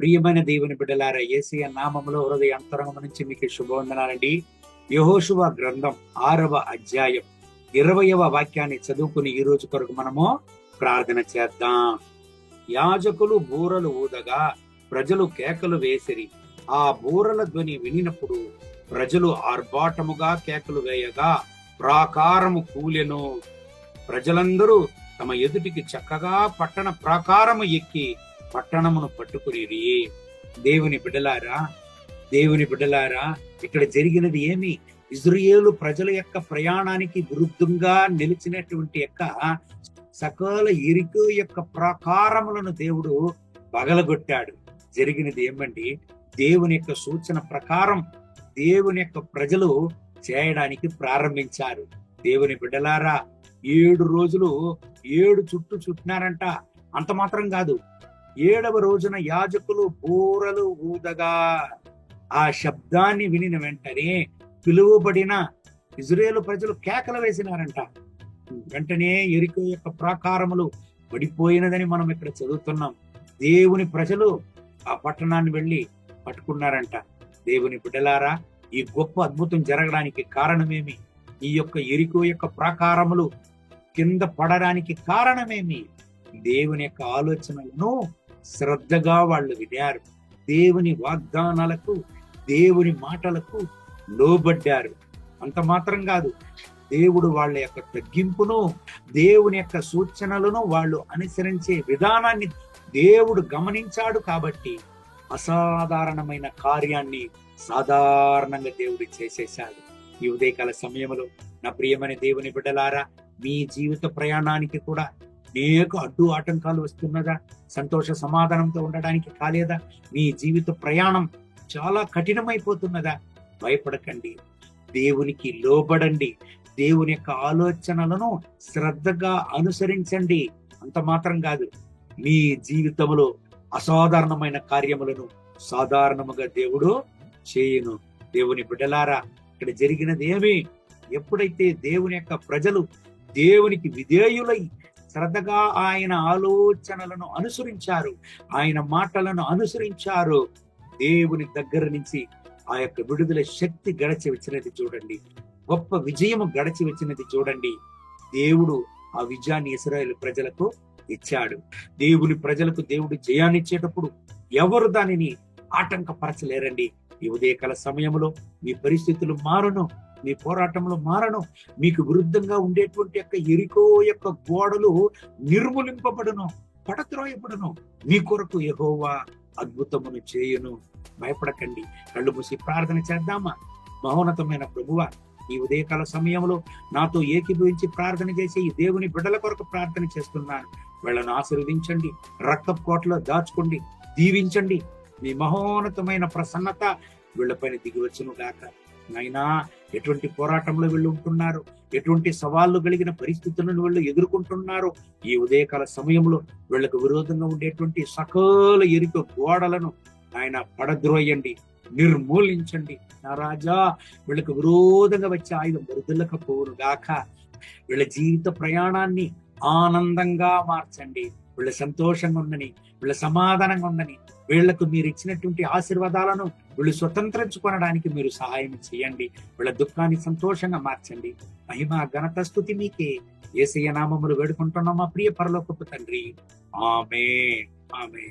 ప్రియమైన దేవుని బిడ్డలారా ఏసీయ నామములో హృదయ అంతరంగం నుంచి మీకు శుభవందనాలండి. యహోశువ గ్రంథం ఆరవ అధ్యాయం ఇరవయవ వాక్యాన్ని చదువుకుని ఈ రోజు కొరకు మనము ప్రార్థన చేద్దాం. యాజకులు బూరలు ఊదగా ప్రజలు కేకలు వేసిరి. ఆ బూరల ధ్వని వినినప్పుడు ప్రజలు ఆర్భాటముగా కేకలు వేయగా ప్రాకారము కూలెను. ప్రజలందరూ తమ ఎదుటికి చక్కగా పట్టణ ప్రాకారము ఎక్కి పట్టణమును పట్టుకుని దేవుని బిడ్డలారా దేవుని బిడ్డలారా ఇక్కడ జరిగినది ఏమి? ఇజ్రాయేలు ప్రజల యొక్క ప్రయాణానికి విరుద్ధంగా నిలిచినటువంటి యొక్క సకల ఇరుకు యొక్క ప్రాకారములను దేవుడు పగలగొట్టాడు. జరిగినది ఏమండి? దేవుని యొక్క సూచన ప్రకారం దేవుని యొక్క ప్రజలు చేయడానికి ప్రారంభించారు. దేవుని బిడ్డలారా ఏడు రోజులు ఏడు చుట్టూ చుట్టినారంట. అంత మాత్రం కాదు. ఏడవ రోజున యాజకులు బూరలు ఊదగా ఆ శబ్దాన్ని వినిన వెంటనే పిలువబడిన ఇజ్రాయేలు ప్రజలు కేకలు వేసినారంట. వెంటనే ఎరికో యొక్క ప్రాకారములు పడిపోయినదని మనం ఇక్కడ చదువుతున్నాం. దేవుని ప్రజలు ఆ పట్టణాన్ని వెళ్ళి పట్టుకున్నారంట. దేవుని బిడ్డలారా ఈ గొప్ప అద్భుతం జరగడానికి కారణమేమి? ఈ యొక్క ఎరికో యొక్క ప్రాకారములు కింద పడడానికి కారణమేమి? దేవుని యొక్క ఆలోచనలను శ్రద్ధగా వాళ్ళు వినారు దేవుని వాగ్దానాలకు దేవుని మాటలకు లోబడ్డారు. అంత మాత్రం కాదు. దేవుడు వాళ్ళ యొక్క తగ్గింపును దేవుని యొక్క సూచనలను వాళ్ళు అనుసరించే విధానాన్ని దేవుడు గమనించాడు కాబట్టి అసాధారణమైన కార్యాన్ని సాధారణంగా దేవుడు చేసేశాడు. ఈ ఉదయకాల సమయంలో నా ప్రియమైన దేవుని బిడ్డలారా మీ జీవిత ప్రయాణానికి కూడా అనేక అడ్డు ఆటంకాలు వస్తున్నదా? సంతోష సమాధానంతో ఉండడానికి కాలేదా? మీ జీవిత ప్రయాణం చాలా కఠినమైపోతున్నదా? భయపడకండి. దేవునికి లోబడండి. దేవుని యొక్క ఆలోచనలను శ్రద్ధగా అనుసరించండి. అంత మాత్రం కాదు. మీ జీవితంలో అసాధారణమైన కార్యములను సాధారణముగా దేవుడు చేయను. దేవుని బిడ్డలారా ఇక్కడ జరిగినది ఏమి? ఎప్పుడైతే దేవుని యొక్క ప్రజలు దేవునికి విధేయులై శ్రద్ధగా ఆయన ఆలోచనలను అనుసరించారు. ఆయన మాటలను అనుసరించారు. దేవుని దగ్గర నుంచి ఆ యొక్క విడుదల శక్తి గడచి వచ్చినది చూడండి. గొప్ప విజయము గడచి వచ్చినది చూడండి. దేవుడు ఆ విజయాన్ని ఇస్రాయేల్ ప్రజలకు ఇచ్చాడు. దేవుని ప్రజలకు దేవుడు జయాన్ని ఇచ్చేటప్పుడు ఎవరు దానిని ఆటంకపరచలేరండి. ఈ ఉదయకాల సమయంలో మీ పరిస్థితులు మారను. మీ పోరాటంలో మారను. మీకు విరుద్ధంగా ఉండేటువంటి యొక్క ఎరికో యొక్క గోడలు నిర్మూలింపబడును పడత్రోయబడును మీ కొరకు యహోవా అద్భుతమును చేయను. భయపడకండి. కళ్ళు మూసి ప్రార్థన చేద్దామా? మహోన్నతమైన ప్రభువ ఈ ఉదయకాల సమయంలో నాతో ఏకీభవించి ప్రార్థన చేసి ఈ దేవుని బిడ్డల కొరకు ప్రార్థన చేస్తున్నాను. వీళ్ళను ఆశీర్వదించండి. రక్త కోటలో దాచుకోండి. దీవించండి. మీ మహోన్నతమైన ప్రసన్నత వీళ్ళపైన దిగివచ్చును గాక. నైనా ఎటువంటి పోరాటంలో వీళ్ళు ఉంటున్నారు? ఎటువంటి సవాళ్ళు కలిగిన పరిస్థితులను వీళ్ళు ఎదుర్కొంటున్నారు? ఈ ఉదయకాల సమయంలో వీళ్ళకు విరోధంగా ఉండేటువంటి సకల ఎరుక గోడలను ఆయన పడద్రోయండి నిర్మూలించండి. నా రాజా వీళ్ళకు విరోధంగా వచ్చే ఆయుధం వరుదలకపోవును గాక. వీళ్ళ జీవిత ప్రయాణాన్ని ఆనందంగా మార్చండి. వీళ్ళ సంతోషంగా ఉండని వీళ్ళ సమాధానంగా ఉండని వీళ్ళకు మీరు ఇచ్చినటువంటి ఆశీర్వాదాలను వీళ్ళు స్వతంత్రించుకొనడానికి మీరు సహాయం చేయండి. వీళ్ళ దుఃఖాన్ని సంతోషంగా మార్చండి. మహిమ ఘనత స్థుతి మీకే ఏసయ్య నామములు వేడుకుంటున్నాం మా ప్రియ పరలోకపు తండ్రి. ఆమె ఆమె